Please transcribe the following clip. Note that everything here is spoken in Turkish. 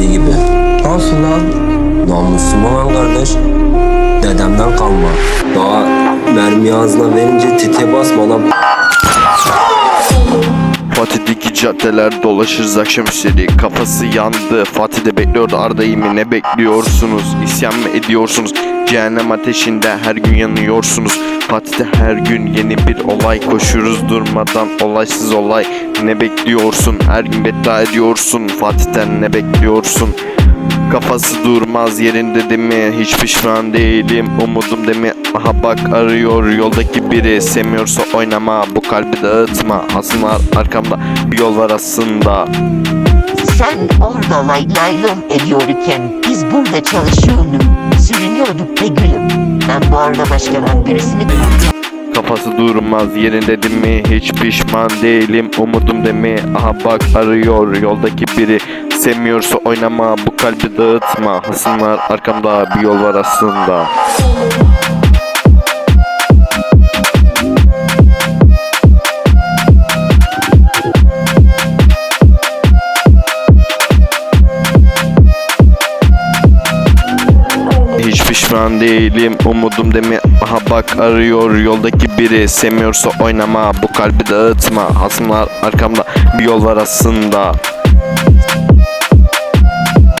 ettiği gibi. Nasıl lan? Namusum olan kardeş. Dedemden kalma. Daha mermi ağzına verince tetiğe basmadan Fatih'teki caddeler dolaşırız akşam üzeri Kafası yandı Fatih'de bekliyordu Arda'yı mı ne bekliyorsunuz İsyan mı ediyorsunuz Cehennem ateşinde her gün yanıyorsunuz Fatih'te her gün yeni bir olay. Koşuruz durmadan olaysız olay. Ne bekliyorsun? Her gün beddua ediyorsun. Fatih'ten ne bekliyorsun? Kafası durmaz yerinde değil mi? Hiç pişman değilim. Umudum değil mi? Aha bak arıyor yoldaki biri. Sevmiyorsa oynama bu kalbi dağıtma. Aslında arkamda bir yol var aslında Sen orada lay laylon ediyorken biz burada çalışıyorduk, sürünüyorduk be gülüm. Ben bu arada başkadan birisini Kafası durmaz yerinde değil mi? Hiç pişman değilim umudum değil mi? Aha bak arıyor yoldaki biri Sevmiyorsa oynama bu kalbi dağıtma Hasımlar arkamda bir yol var aslında pişman değilim umudum demi Aha bak arıyor yoldaki biri. Sevmiyorsa oynama bu kalbi dağıtma. Hasımlar arkamda bir yol var aslında